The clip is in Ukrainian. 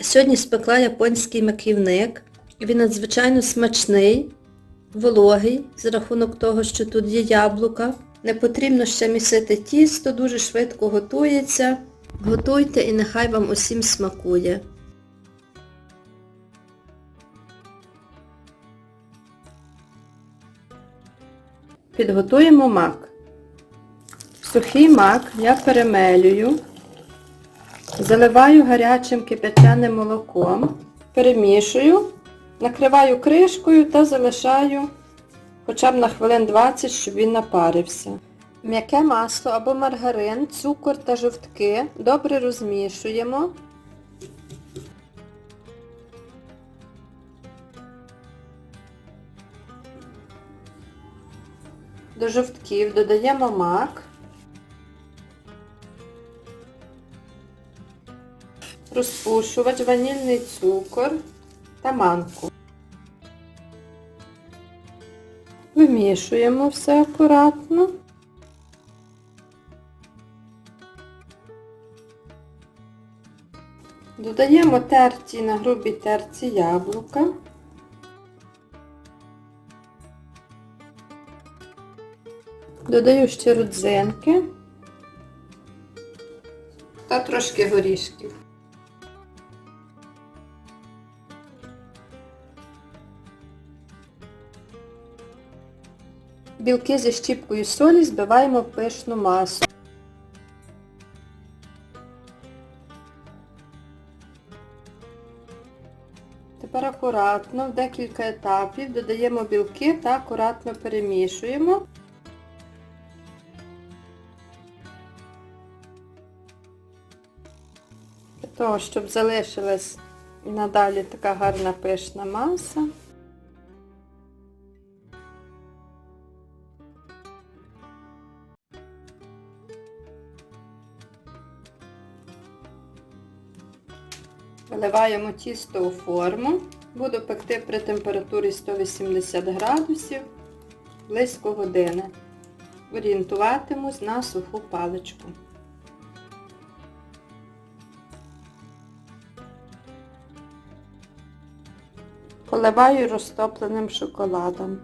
Сьогодні спекла японський маківник. Він надзвичайно смачний, вологий, за рахунок того, що тут є яблука. Не потрібно ще місити тісто, дуже швидко готується. Готуйте і нехай вам усім смакує. Підготуємо мак. Сухий мак я перемелюю, заливаю гарячим кип'яченим молоком, перемішую, накриваю кришкою та залишаю хоча б на хвилин 20, щоб він напарився. М'яке масло або маргарин, цукор та жовтки добре розмішуємо. До жовтків додаємо мак, розпушувач, ванільний цукор та манку. Вимішуємо все акуратно. Додаємо терті на грубій терці яблука. Додаю ще родзинки та трошки горішків. Білки зі щіпкою солі збиваємо в пишну масу. Тепер акуратно в декілька етапів додаємо білки та акуратно перемішуємо. Для того, щоб залишилась надалі така гарна пишна маса. Виливаємо тісто у форму. Буду пекти при температурі 180 градусів близько години. Орієнтуватимусь на суху паличку. Поливаю розтопленим шоколадом.